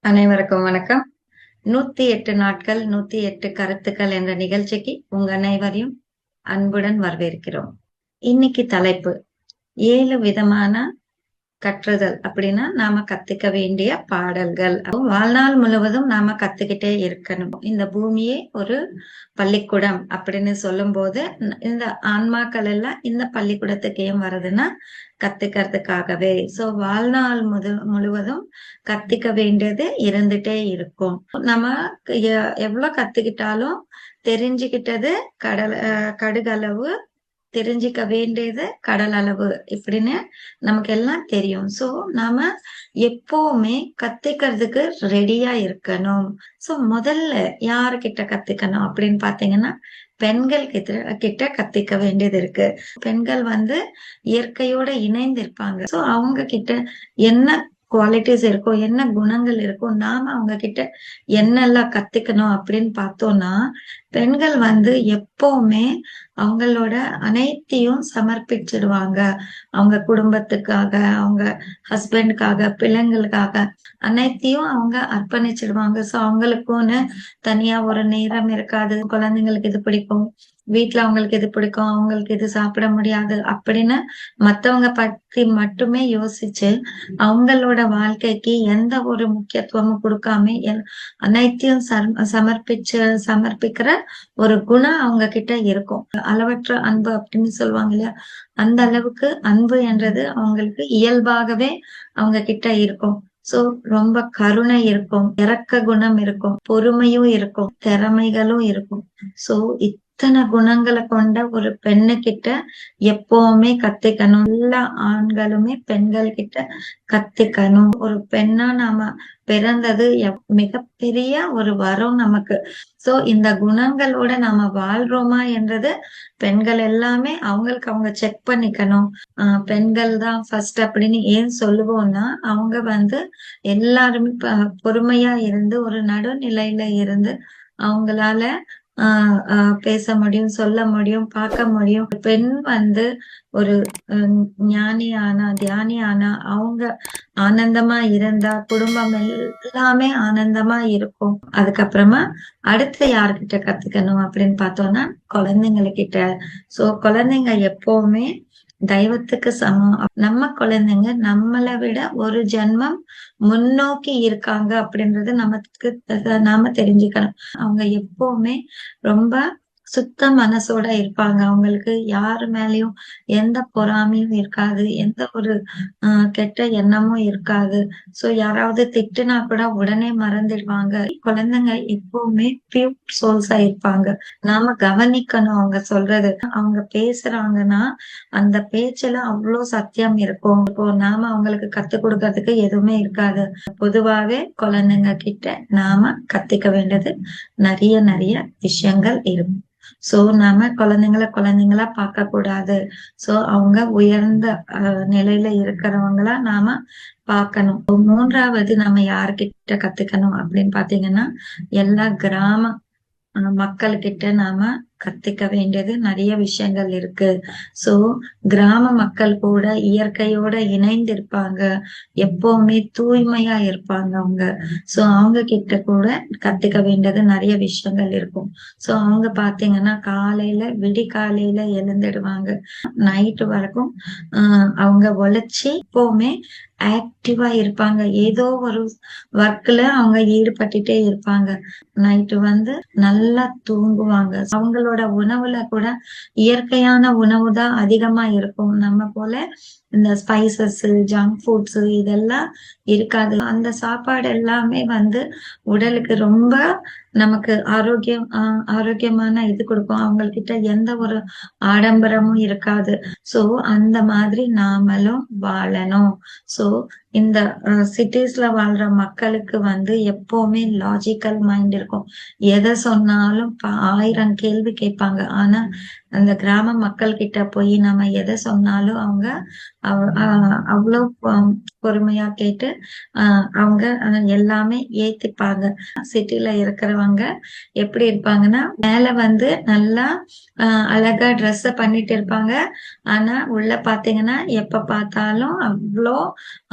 அனைவருக்கும் வணக்கம். நூத்தி எட்டு நாட்கள் நூத்தி எட்டு கருத்துக்கள் என்ற நிகழ்ச்சிக்கு உங்க அனைவரையும் அன்புடன் வரவேற்கிறோம். இன்னைக்கு தலைப்பு ஏழு விதமான கற்றுதல் அப்படின்னா நாம கத்துக்க வேண்டிய பாடல்கள். வாழ்நாள் முழுவதும் நாம கத்துக்கிட்டே இருக்கணும். இந்த பூமியே ஒரு பள்ளிக்கூடம் அப்படின்னு சொல்லும் போது இந்த ஆன்மாக்கள் எல்லாம் இந்த பள்ளிக்கூடத்துக்கு ஏன் வருதுன்னா கத்துக்கிறதுக்காகவே. சோ வாழ்நாள் முது முழுவதும் கத்துக்க வேண்டியது இருந்துட்டே இருக்கும். நம்ம எவ்வளவு கத்துக்கிட்டாலும் தெரிஞ்சுக்கிட்டது கடல் கடுகளவு தெரிஞ்சுக்க வேண்டியது கடல் அளவு இப்படின்னு நமக்கு எல்லாம் தெரியும். சோ நாம எப்பவுமே கத்துக்கிறதுக்கு ரெடியா இருக்கணும். சோ முதல்ல யாருக்கிட்ட கத்துக்கணும் அப்படின்னு பாத்தீங்கன்னா பெண்கள் கிட்ட கிட்ட கத்துக்க வேண்டியது இருக்கு. பெண்கள் வந்து இயற்கையோட இணைந்து இருப்பாங்க சோ அவங்க கிட்ட என்ன குவாலிட்டிஸ் இருக்கோ என்ன குணங்கள் இருக்கோ நாம அவங்க கிட்ட என்னெல்லாம் கத்துக்கணும் அப்படின்னு பார்த்தோம்னா பெண்கள் வந்து எப்பவுமே அவங்களோட அனைத்தையும் சமர்ப்பிச்சிடுவாங்க. அவங்க குடும்பத்துக்காக அவங்க ஹஸ்பண்டுக்காக பிள்ளைங்களுக்காக அனைத்தையும் அவங்க அர்ப்பணிச்சிடுவாங்க. சோ அவங்களுக்குன்னு தனியா ஒரு நேரம் இருக்காது. குழந்தைங்களுக்கு இது பிடிக்கும். வீட்டுல அவங்களுக்கு இது பிடிக்கும் அவங்களுக்கு இது சாப்பிட முடியாது அப்படின்னு மத்தவங்க பத்தி மட்டுமே யோசிச்சு அவங்களோட வாழ்க்கைக்கு எந்த ஒரு முக்கியத்துவமும் கொடுக்காம அனைத்தையும் சம- சமர்ப்பிச்சு சமர்ப்பிக்கிற ஒரு குணம் அவங்க கிட்ட இருக்கும். அளவற்ற அன்பு அப்படின்னு சொல்லுவாங்க இல்லையா? அந்த அளவுக்கு அன்பு என்றது அவங்களுக்கு இயல்பாகவே அவங்க கிட்ட இருக்கும். சோ ரொம்ப கருணை இருக்கும் இறக்க குணம் இருக்கும் பொறுமையும் இருக்கும் திறமைகளும் இருக்கும். சோ அத்தனை குணங்களை கொண்ட ஒரு பெண்ணு கிட்ட எப்பவுமே கத்துக்கணும். எல்லா ஆண்களுமே பெண்கள் கிட்ட கத்துக்கணும். ஒரு பெண்ணா நாம பிறந்தது மிகப்பெரிய ஒரு வரம் நமக்கு. சோ இந்த குணங்களோட நாம வாழ்றோமா என்றது பெண்கள் எல்லாமே அவங்களுக்கு அவங்க செக் பண்ணிக்கணும். ஆஹ் பெண்கள் தான் ஃபர்ஸ்ட் அப்படின்னு ஏன் சொல்லுவோம்னா அவங்க வந்து எல்லாருமே பொறுமையா இருந்து ஒரு நடுநிலையில இருந்து அவங்களால பேச முடியும் சொல்ல முடியும் பார்க்க முடியும். பெண் வந்து ஒரு ஞானி ஆனா தியானி ஆனா அவங்க ஆனந்தமா இருந்தா குடும்பம் எல்லாமே ஆனந்தமா இருக்கும். அதுக்கப்புறமா அடுத்து யார்கிட்ட கத்துக்கணும் அப்படின்னு பார்த்தோம்னா குழந்தைங்க சோ குழந்தைங்க எப்பவுமே தெய்வத்துக்கு சமம். நம்ம குழந்தைங்க நம்மளை விட ஒரு ஜென்மம் முன்னோக்கி இருக்காங்க அப்படின்றது நமக்கு நாம தெரிஞ்சுக்கணும். அவங்க எப்பவுமே ரொம்ப சுத்த மனசோட இருப்பாங்க. அவங்களுக்கு யாரு மேலயும் எந்த பொறாமையும் இருக்காது. எந்த ஒரு ஆஹ் கெட்ட எண்ணமும் இருக்காது. சோ யாராவது திட்டுனா கூட உடனே மறந்துடுவாங்க. குழந்தைங்க எப்பவுமே பியூர் சோல்ஸா இருப்பாங்க. நாம கவனிக்கணும் அவங்க சொல்றது. அவங்க பேசுறாங்கன்னா அந்த பேச்சுல அவ்வளவு சத்தியம் இருக்கும். இப்போ நாம அவங்களுக்கு கத்து கொடுக்கறதுக்கு எதுவுமே இருக்காது. பொதுவாவே குழந்தைங்க கிட்ட நாம கத்துக்க வேண்டியது நிறைய நிறைய விஷயங்கள் இருக்கும். சோ நாம குழந்தைங்களை குழந்தைங்களா பார்க்க கூடாது சோ அவங்க உயர்ந்த அஹ், நிலையில இருக்கிறவங்களா நாம பார்க்கணும். மூன்றாவது நம்ம யார்கிட்ட கத்துக்கணும் அப்படின்னு பாத்தீங்கன்னா எல்லா கிராம மக்கள்கிட்ட நாம கத்துக்க வேண்டியது நிறைய விஷயங்கள் இருக்கு. சோ கிராம மக்கள் கூட இயற்கையோட இணைந்து இருப்பாங்க எப்பவுமே தூய்மையா இருப்பாங்க அவங்க. சோ அவங்க கிட்ட கூட கத்துக்க வேண்டியது நிறைய விஷயங்கள் இருக்கும். சோ அவங்க பாத்தீங்கன்னா காலையில விடி காலையில எழுந்துடுவாங்க. நைட்டு வரைக்கும் ஆஹ் அவங்க உழைச்சி எப்பவுமே ஆக்டிவா இருப்பாங்க. ஏதோ ஒரு ஒர்க்ல அவங்க ஈடுபட்டுட்டே இருப்பாங்க. நைட்டு வந்து நல்லா தூங்குவாங்க. அவங்களோட உணவுல கூட இயற்கையான உணவு தான் அதிகமா இருக்கும். நம்ம போல இந்த ஸ்பைசஸ் ஜங்க் ஃபுட்ஸ் இதெல்லாம் இருக்காது. அந்த சாப்பாடு எல்லாமே வந்து உடலுக்கு ரொம்ப நமக்கு ஆரோக்கியம் ஆஹ் ஆரோக்கியமான இது கொடுக்கும். அவங்கக்கிட்ட எந்த ஒரு ஆடம்பரமும் இருக்காது. சோ அந்த மாதிரி நாமளும் வாழணும். சோ இந்த சிட்டிஸ்ல வாழ்ற மக்களுக்கு வந்து எப்பவுமே லாஜிக்கல் மைண்ட் இருக்கும். எதை சொன்னாலும் ஆயிரம் கேள்வி கேட்பாங்க. ஆனா அந்த கிராம மக்கள் கிட்ட போய் நம்ம எதை சொன்னாலும் அவங்க அவ்வளோ பொறுமையா கேட்டு அவங்க எல்லாமே ஏத்திப்பாங்க. சிட்டில இருக்கிறவங்க எப்படி இருப்பாங்கன்னா மேல வந்து நல்லா அழகா ட்ரெஸ் பண்ணிட்டு இருப்பாங்க. ஆனா உள்ள பாத்தீங்கன்னா எப்ப பார்த்தாலும் அவ்வளோ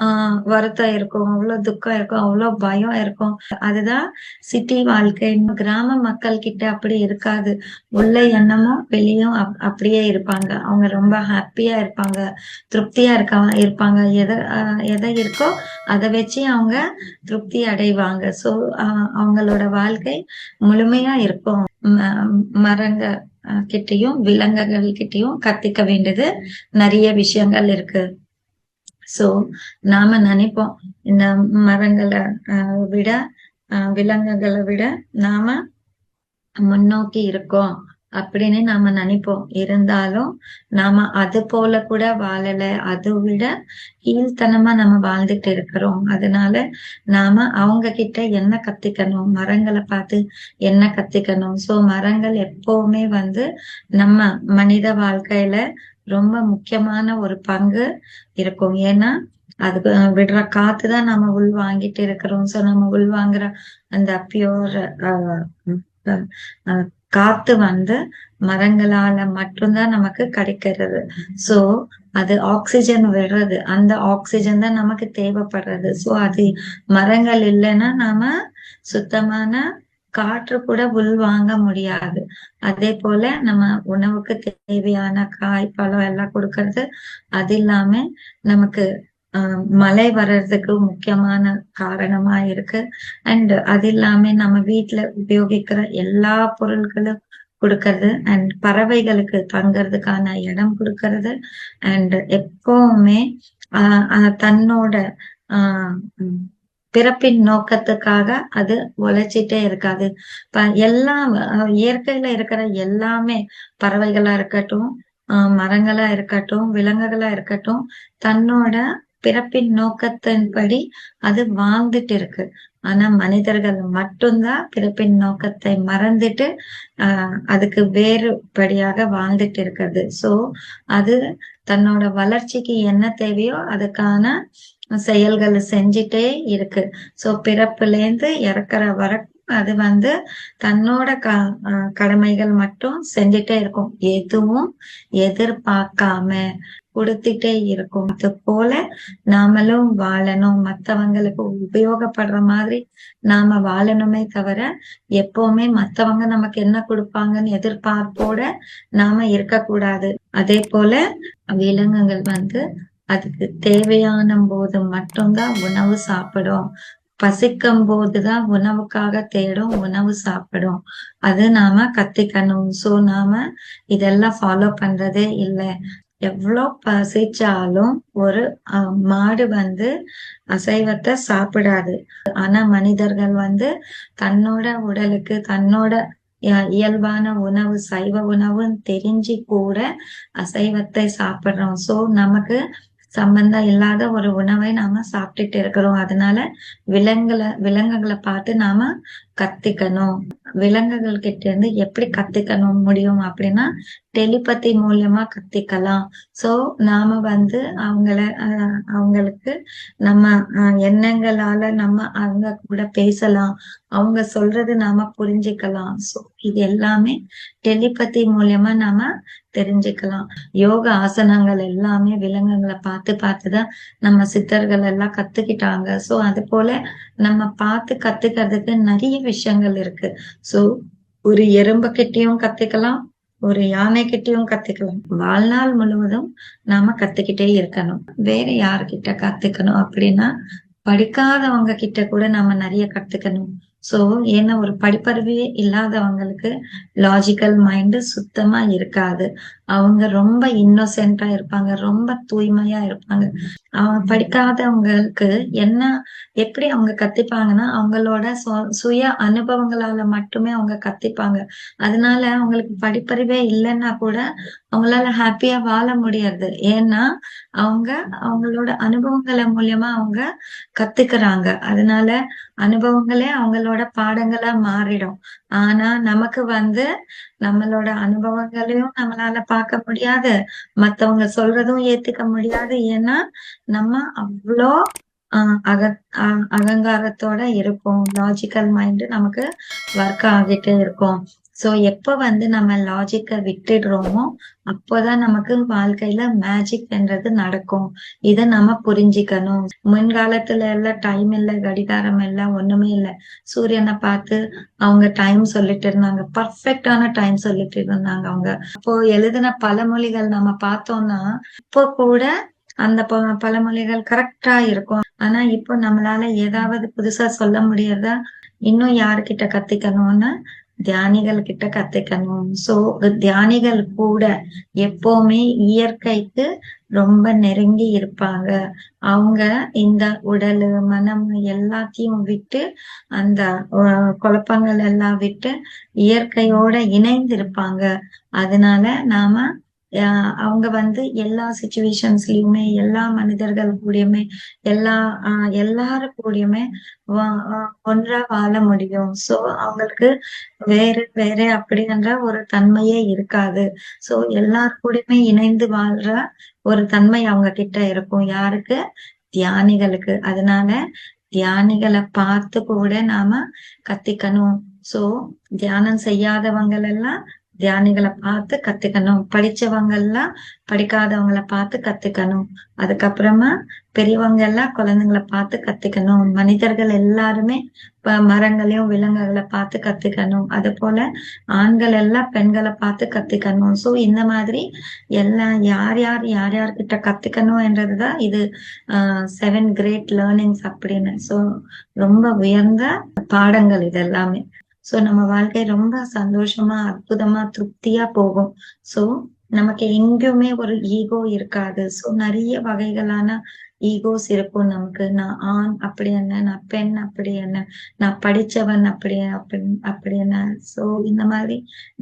ஆஹ் வருத்தம் இருக்கும் அவ்வளவு துக்கம் இருக்கும் அவ்வளவு பயம் இருக்கும். அதுதான் சிட்டி வாழ்க்கை. கிராம மக்கள் கிட்ட அப்படி இருக்காது. உள்ள எண்ணமும் வெளியும் அப்படியே இருப்பாங்க. அவங்க ரொம்ப ஹாப்பியா இருப்பாங்க. திருப்தியா இருக்க இருப்பாங்க. எதை எதை இருக்கோ அதை வச்சு அவங்க திருப்தி அடைவாங்க. சோ அவங்களோட வாழ்க்கை முழுமையா இருக்கும். மரங்க கிட்டையும் விலங்குகள் கிட்டையும் கத்திக்க வேண்டியது நிறைய விஷயங்கள் இருக்கு. சோ நாம நினைப்போம். இந்த மரங்களை விட விலங்குகளை விட நாம முன்னோக்கி இருக்கோம் அப்படின்னு நாம நினைப்போம். இருந்தாலும் நாம அது போல கூட வாழல அது விட கீழ்த்தனமா நம்ம வாழ்ந்துட்டு இருக்கிறோம். அதனால நாம அவங்க கிட்ட என்ன கத்திக்கணும்? மரங்களை பார்த்து என்ன கத்திக்கணும்? சோ மரங்கள் எப்பவுமே வந்து நம்ம மனித வாழ்க்கையில ரொம்ப முக்கியமான ஒரு பங்கு இருக்கும். ஏன்னா அதுக்கு விடுற காத்துதான் நம்ம உள் வாங்கிட்டு இருக்கிறோம். சோ நம்ம உள் வாங்குற அந்த பியோர் காத்து வந்து மரங்களால மட்டும்தான் நமக்கு கிடைக்கிறது. சோ அது ஆக்சிஜன் விடுறது. அந்த ஆக்சிஜன் தான் நமக்கு தேவைப்படுறது. சோ அது மரங்கள் இல்லைன்னா நாம சுத்தமான காற்று கூட உள்வாங்க முடியாது. அதே போல நம்ம உணவுக்கு தேவையான காய் பழம் எல்லாம் கொடுக்கறது அது இல்லாம நமக்கு மழை வர்றதுக்கு முக்கியமான காரணமா இருக்கு. அண்ட் அது இல்லாம நம்ம வீட்டுல உபயோகிக்கிற எல்லா பொருட்களும் கொடுக்கறது அண்ட் பறவைகளுக்கு தங்கறதுக்கான இடம் கொடுக்கறது அண்ட் எப்பவுமே ஆஹ் தன்னோட ஆஹ் பிறப்பின் நோக்கத்துக்காக அது உழைச்சிட்டே இருக்காது. எல்லாம் இயற்கையில இருக்கிற எல்லாமே பறவைகளா இருக்கட்டும் மரங்களா இருக்கட்டும் விலங்குகளா இருக்கட்டும் தன்னோட பிறப்பின் நோக்கத்தின்படி அது வாழ்ந்துட்டு இருக்கு. ஆனா மனிதர்கள் மட்டும்தான் பிறப்பின் நோக்கத்தை மறந்துட்டு ஆஹ் அதுக்கு வேறுபடியாக வாழ்ந்துட்டு இருக்கிறது. சோ அது தன்னோட வளர்ச்சிக்கு என்ன தேவையோ அதுக்கான செயல்களை செஞ்சிட்டே இருக்கு. சோ பிறப்புல இருந்து இறக்குற வர அது வந்து தன்னோட க கடமைகள் மட்டும் செஞ்சுட்டே இருக்கும். எதுவும் எதிர்பார்க்காம கொடுத்துட்டே இருக்கும். அது போல நாமளும் வாழணும். மத்தவங்களுக்கு உபயோகப்படுற மாதிரி நாம வாழணுமே தவிர எப்பவுமே மத்தவங்க நமக்கு என்ன கொடுப்பாங்கன்னு எதிர்பார்ப்போட நாம இருக்கக்கூடாது. அதே போல விலங்குகள் வந்து அதுக்கு தேவையான போது மட்டும்தான் உணவு சாப்பிடும். பசிக்கும் போதுதான் உணவுக்காக தேடும் உணவு சாப்பிடும். அது நாம கத்திக்கணும். சோ நாம இதெல்லாம் ஃபாலோ பண்றதே இல்லை. எவ்வளோ பசிச்சாலும் ஒரு மாடு வந்து அசைவத்தை சாப்பிடாது. ஆனா மனிதர்கள் வந்து தன்னோட உடலுக்கு தன்னோட இயல்பான உணவு சைவ உணவுன்னு தெரிஞ்சு கூட அசைவத்தை சாப்பிடுறோம். சோ நமக்கு சம்பந்தம் இல்லாத ஒரு உணவை நாம சாப்பிட்டுட்டு இருக்கிறோம். அதனால விலங்குகளை விலங்குகளை பார்த்து நாம கத்துக்கணும். விலங்குகள் கிட்ட இருந்து எப்படி கத்துக்கணும் முடியும் அப்படின்னா டெலிபதி மூலியமா கத்திக்கலாம். சோ நாம வந்து அவங்கள அவங்களுக்கு நம்ம எண்ணங்களால நம்ம அவங்க கூட பேசலாம். அவங்க சொல்றது நாம புரிஞ்சுக்கலாம். சோ இது எல்லாமே டெலிபதி மூலியமா நாம தெரிஞ்சுக்கலாம். யோக ஆசனங்கள் எல்லாமே விலங்குகளை பார்த்து பார்த்துதான் நம்ம சித்தர்கள் எல்லாம் கத்துக்கிட்டாங்க. சோ அது போல நம்ம பார்த்து கத்துக்கிறதுக்கு நிறைய விஷயங்கள் இருக்கு. சோ ஒரு எறும்பு கிட்டையும் கத்துக்கலாம் ஒரு யானை கிட்டையும் கத்துக்கலாம். வாழ்நாள் முழுவதும் நாம கத்துக்கிட்டே இருக்கணும். வேற யாருக்கிட்ட கத்துக்கணும் அப்படின்னா படிக்காதவங்க கிட்ட கூட நாம நிறைய கத்துக்கணும். சோ ஏன்னா ஒரு படிப்பறிவே இல்லாதவங்களுக்கு லாஜிக்கல் மைண்ட் சுத்தமா இருக்காது. அவங்க ரொம்ப இன்னோசென்டா இருப்பாங்க ரொம்ப தூய்மையா இருப்பாங்க. அவங்க படிக்காதவங்களுக்கு என்ன எப்படி அவங்க கத்திப்பாங்கன்னா அவங்களோட சுய அனுபவங்களால மட்டுமே அவங்க கத்திப்பாங்க. அதனால அவங்களுக்கு படிப்பறிவே இல்லைன்னா கூட அவங்களால ஹாப்பியா வாழ முடியாது. ஏன்னா அவங்க அவங்களோட அனுபவங்களை மூலியமா அவங்க கத்துக்கிறாங்க. அதனால அனுபவங்களே அவங்களோட பாடங்களா மாறிடும். ஆனா நமக்கு வந்து நம்மளோட அனுபவங்களையும் நம்மளால பார்க்க முடியாது. மத்தவங்க சொல்றதும் ஏத்துக்க முடியாது. ஏன்னா நம்ம அவ்வளோ அக அகங்காரத்தோட இருக்கும். லாஜிக்கல் மைண்ட் நமக்கு ஒர்க் ஆகிட்டே இருக்கும். சோ எப்ப வந்து நம்ம லாஜிக்க விட்டுடுறோமோ அப்போதான் நமக்கு வாழ்க்கையில மேஜிக் என்றது நடக்கும். இத நம்ம புரிஞ்சுக்கணும். முன்காலத்துல எல்லாம் டைம் இல்ல கடிகாரம் இல்ல ஒண்ணுமே இல்ல. சூரியனை பார்த்து அவங்க டைம் சொல்லிட்டு இருந்தாங்க. பர்ஃபெக்டான டைம் சொல்லிட்டு இருந்தாங்க அவங்க. இப்போ எழுதின பழமொழிகள் நம்ம பார்த்தோம்னா இப்போ கூட அந்த பல பழமொழிகள் கரெக்டா இருக்கும். ஆனா இப்போ நம்மளால ஏதாவது புதுசா சொல்ல முடியறதா இன்னும் யாருக்கிட்ட கத்துக்கணும்னு தியானிகள் கிட்ட கத்துக்கணும். சோ தியானிகள் கூட எப்பவுமே இயற்கைக்கு ரொம்ப நெருங்கி இருப்பாங்க. அவங்க இந்த உடல் மனம் எல்லாத்தையும் விட்டு அந்த குழப்பங்கள் எல்லாம் விட்டு இயற்கையோட இணைந்து இருப்பாங்க அதனால நாம அவங்க வந்து எல்லா சுச்சுவேஷன்ஸ்லயுமே எல்லா மனிதர்கள் கூடயுமே எல்லா ஆஹ் எல்லாரு கூடயுமே ஒன்றா வாழ முடியும். சோ அவங்களுக்கு வேற வேற அப்படின்ற ஒரு தன்மையே இருக்காது. சோ எல்லார் கூடயுமே இணைந்து வாழ்ற ஒரு தன்மை அவங்க கிட்ட இருக்கும். யாருக்கு? தியானிகளுக்கு. அதனால தியானிகளை பார்த்து கூட நாம கத்திக்கணும். சோ தியானம் செய்யாதவங்க எல்லாம் தியானிகளை பார்த்து கத்துக்கணும். படிச்சவங்க எல்லாம் படிக்காதவங்கள பார்த்து கத்துக்கணும். அதுக்கப்புறமா பெரியவங்க எல்லாம் குழந்தைங்களை பார்த்து கத்துக்கணும். மனிதர்கள் எல்லாருமே மரங்களையும் விலங்குகளை பார்த்து கத்துக்கணும். அது போல ஆண்கள் எல்லாம் பெண்களை பார்த்து கத்துக்கணும். சோ இந்த மாதிரி எல்லாம் யார் யார் யார் யார்கிட்ட கத்துக்கணும் என்றதுதான் இது செவன் கிரேட் லேர்னிங்ஸ் அப்படின்னு. சோ ரொம்ப உயர்ந்த பாடங்கள் இது எல்லாமே சோ நம்ம வாழ்க்கை ரொம்ப சந்தோஷமா அற்புதமா திருப்தியா போகும். சோ நமக்கு எங்கேயுமே ஒரு ஈகோ இருக்காது. சோ நிறைய வகைகளான ஈகோஸ் இருக்கும் நமக்கு. நான் ஆண் அப்படி என்ன நான் பெண் அப்படி என்ன நான் படிச்சவன் அப்படி அப்படி அப்படி என்ன. சோ இந்த மாதிரி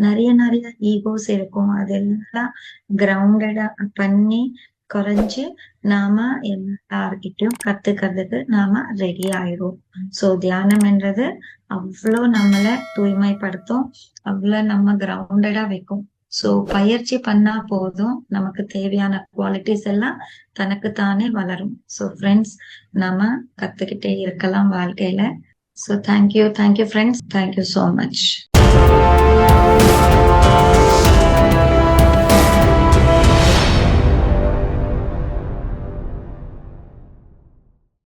நிறைய நிறைய ஈகோஸ் இருக்கும். அதெல்லாம் கிரவுண்டடா பண்ணி குறைஞ்சு நாம எல்லார்கிட்டயும் கத்துக்கிறதுக்கு நாம ரெடி ஆயிரும் சோ தியானம் என்றது அவ்வளோ நம்மள தூய்மைப்படுத்தும் அவ்வளோ நம்ம கிரவுண்டடா வைக்கும் சோ பயிற்சி பண்ணா போதும் நமக்கு தேவையான குவாலிட்டிஸ் எல்லாம் தனக்கு தானே வளரும் சோ ஃப்ரெண்ட்ஸ் நாம கத்துக்கிட்டே இருக்கலாம் வாழ்க்கையில so thank you thank you friends thank you so much